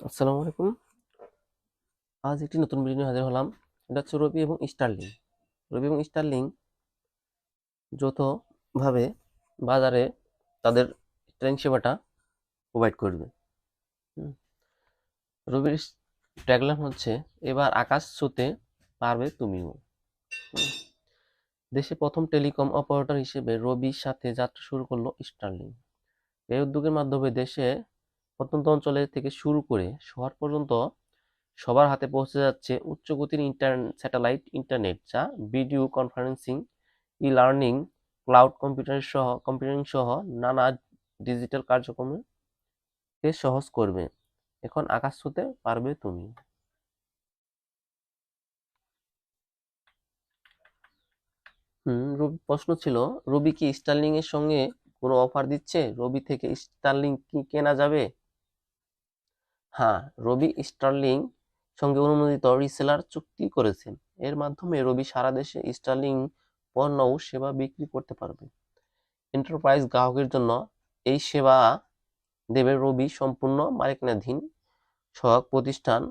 আসসালামু আলাইকুম। আজ একটি নতুন ভিডিও নিয়ে হাজির হলাম। এটা হচ্ছে রবি এবং স্টারলিং। রবি এবং স্টারলিং যৌথভাবে বাজারে তাদের ট্রেন সেবাটা প্রোভাইড করবে। রবির ট্যাগলাইন হচ্ছে, এবার আকাশ ছুতে পারবে তুমিও। দেশে প্রথম টেলিকম অপারেটর হিসেবে রবির সাথে যাত্রা শুরু করল স্টারলিং। এই উদ্যোগের মাধ্যমে দেশে প্রত্যন্ত অঞ্চলে থেকে শুরু করে শহর পর্যন্ত সবার হাতে পৌঁছে যাচ্ছে উচ্চ গতির ইন্টার স্যাটেলাইট ইন্টারনেট যা video conferencing e learning cloud computer সহ, কম্পিউটারিং সহ নানা ডিজিটাল কার্যক্রমকে সহজ করবে? এখন আকাশ ছুতে পারবে তুমি। রবি, প্রশ্ন ছিল, রবি কি স্টারলিং এর সঙ্গে কোনো অফার দিচ্ছে? রবি থেকে স্টার্লিং কি কেনা যাবে? হ্যাঁ রবি স্টারলিং সঙ্গে অনুমোদিত রিসেলার চুক্তি করেছে এর মাধ্যমে রবি সারা দেশে স্টারলিং পণ্য ও সেবা বিক্রি করতে পারবে। এন্টারপ্রাইজ গ্রাহকের জন্য এই সেবা দেবে রবি সম্পূর্ণ মালিকানাধীন সহায়ক প্রতিষ্ঠান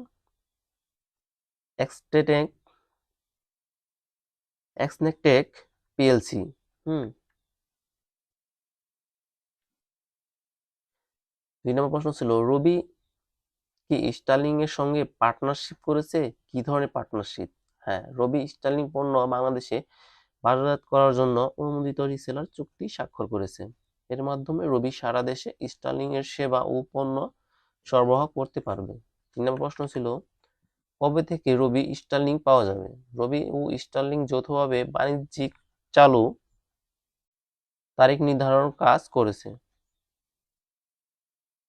এক্সটেটেক এক্সনেকটেক পিএলসি হুম। দুই নম্বর প্রশ্ন ছিল, রবি কি স্টার্লিং এর সঙ্গে পার্টনারশিপ করেছে? কি ধরনের পার্টনারশিপ হ্যাঁ রবি স্টার্লিং পণ্য বাংলাদেশে বাজারজাত করার জন্য অনুমোদিত রিসেলার চুক্তি স্বাক্ষর করেছে। এর মাধ্যমে রবি সারা দেশে স্টার্লিং এর সেবা ও পণ্য সরবরাহ করতে পারবে। তিন নম্বর প্রশ্ন ছিল, কবে থেকে রবি স্টার্লিং পাওয়া যাবে? রবি ও স্টার্লিং যৌথভাবে বাণিজ্যিক চালু তারিখ নির্ধারণ কাজ করেছে।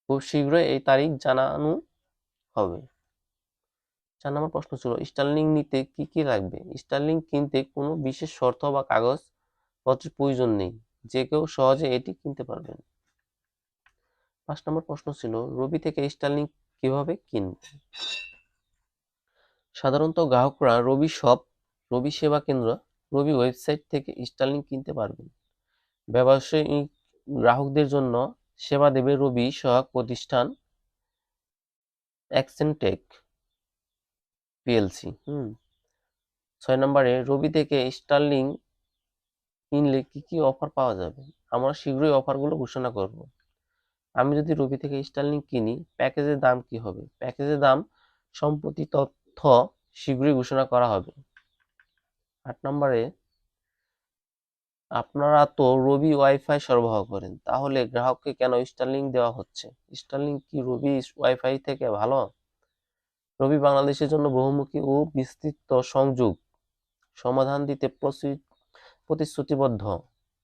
খুব শীঘ্রই এই তারিখ জানানো হবে। চার নম্বর প্রশ্ন ছিল, স্টার্লিং নিতে কি কি লাগবে? স্টার্লিং কিনতে কোনো বিশেষ শর্ত বা কাগজ পত্রের প্রয়োজন নেই। যে কেউ সহজে এটি কিনতে পারবেন পাঁচ নম্বর প্রশ্ন ছিল, রবি থেকে স্টার্লিং কীভাবে কিনবে? সাধারণত গ্রাহকরা রবি শপ, রবি সেবা কেন্দ্র, রবি ওয়েবসাইট থেকে স্টার্লিং কিনতে পারবেন। ব্যবসায়ী গ্রাহকদের জন্য সেবা দেবে রবি সহায়ক প্রতিষ্ঠান অ্যাক্সেন্টেক পিএলসি, হুম। ছয় নম্বরে রবি থেকে স্টার্লিং কিনলে কি কি অফার পাওয়া যাবে? আমরা শীঘ্রই অফারগুলো ঘোষণা করব। আমি যদি রবি থেকে স্টার্লিং কিনি, প্যাকেজের দাম কি হবে? প্যাকেজের দাম সম্প্রতি তথ্য শীঘ্রই ঘোষণা করা হবে। আট নম্বরে আপনারা তো রবি ওয়াইফাই সরবরাহ করেন, তাহলে গ্রাহককে কেন স্টারলিং দেওয়া হচ্ছে? স্টারলিং কি রবি ওয়াইফাই থেকে ভালো? রবি বাংলাদেশের জন্য বহুমুখী ও বিস্তৃত সংযোগ, সমাধান দিতে প্রতিশ্রুতিবদ্ধ।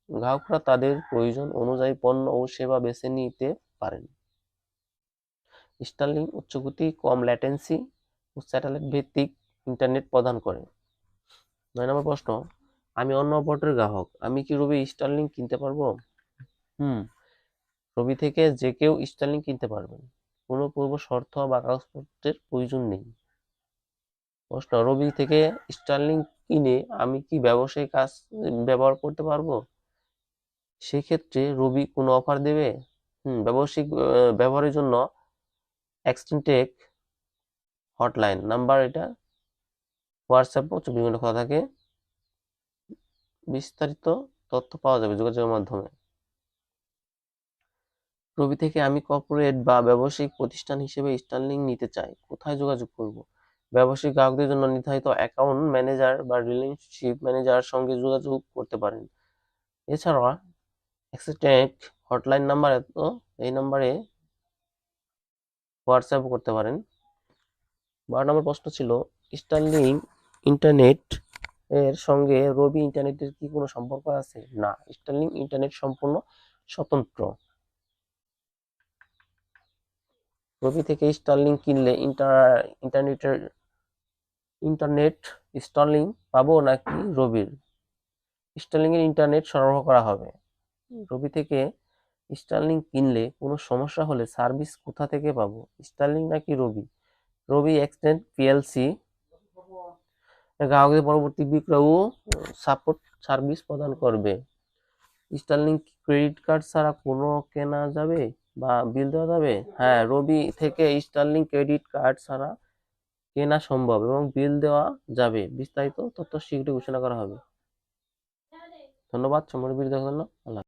গ্রাহকরা তাদের প্রয়োজন অনুযায়ী পণ্য ও সেবা বেছে নিতে পারেন। স্টারলিং উচ্চগতি, কম ল্যাটেন্সি ও স্যাটেলাইট ভিত্তিক ইন্টারনেট প্রদান করে। নয় নম্বর প্রশ্ন আমি অন্য অপারেটরের গ্রাহক আমি কি রবি স্টারলিং কিনতে পারব? হুম। রবি থেকে যে কেউ স্টারলিং কিনতে পারবেন। কোনো পূর্ব শর্ত বা কাগজপত্রের প্রয়োজন নেই। প্রশ্ন রবি থেকে স্টারলিং কিনে আমি কি ব্যবসায়িক কাজ ব্যবহার করতে পারব? সেক্ষেত্রে রবি কোনো অফার দেবে? হুম ব্যবসায়িক ব্যবহারের জন্য এক্সটেন্টেক হটলাইন নাম্বার এটা। হোয়াটসঅ্যাপও চব্বিশ ঘণ্টা খোলা থাকে। বিস্তারিত তথ্য পাওয়া যাবে যোগাযোগের মাধ্যমে। রবি থেকে আমি কর্পোরেট বা ব্যবসায়িক প্রতিষ্ঠান হিসেবে স্টার্লিং নিতে চাই, কোথায় যোগাযোগ করব? ব্যবসায়িক গ্রাহকদের জন্য নির্ধারিত অ্যাকাউন্ট ম্যানেজার বা রিলেশনশিপ ম্যানেজারের সঙ্গে যোগাযোগ করতে পারেন। এছাড়া এক্সটেক হটলাইন নাম্বার এই নাম্বারে হোয়াটসঅ্যাপ করতে পারেন। বারো নম্বর প্রশ্ন ছিল স্টার্লিং ইন্টারনেট এর সঙ্গে রবি ইন্টারনেটের কি কোনো সম্পর্ক আছে? না, স্টার্লিং ইন্টারনেট সম্পূর্ণ স্বতন্ত্র। রবি থেকে স্টার্লিং কিনলে ইন্টার, ইন্টারনেটের, ইন্টারনেট স্টার্লিং পাবো নাকি রবির? স্টার্লিং এর ইন্টারনেট সরবরাহ করা হবে। রবি থেকে স্টার্লিং কিনলে কোনো সমস্যা হলে সার্ভিস কোথা থেকে পাবো? স্টার্লিং নাকি রবি? রবি এক্সটেন্ড পিএলসি গ্রাহকদের পরবর্তী বিক্রয় ও সাপোর্ট সার্ভিস প্রদান করবে। স্টার্লিং ক্রেডিট কার্ড ছাড়া কোনো কেনা যাবে বা বিল দেওয়া যাবে? হ্যাঁ রবি থেকে স্টার্লিং ক্রেডিট কার্ড ছাড়া কেনা সম্ভব এবং বিল দেওয়া যাবে। বিস্তারিত তথ্য শীঘ্রই ঘোষণা করা হবে। ধন্যবাদ সম্পূর্ণ ভিডিও দেখার জন্য। আল্লাহ।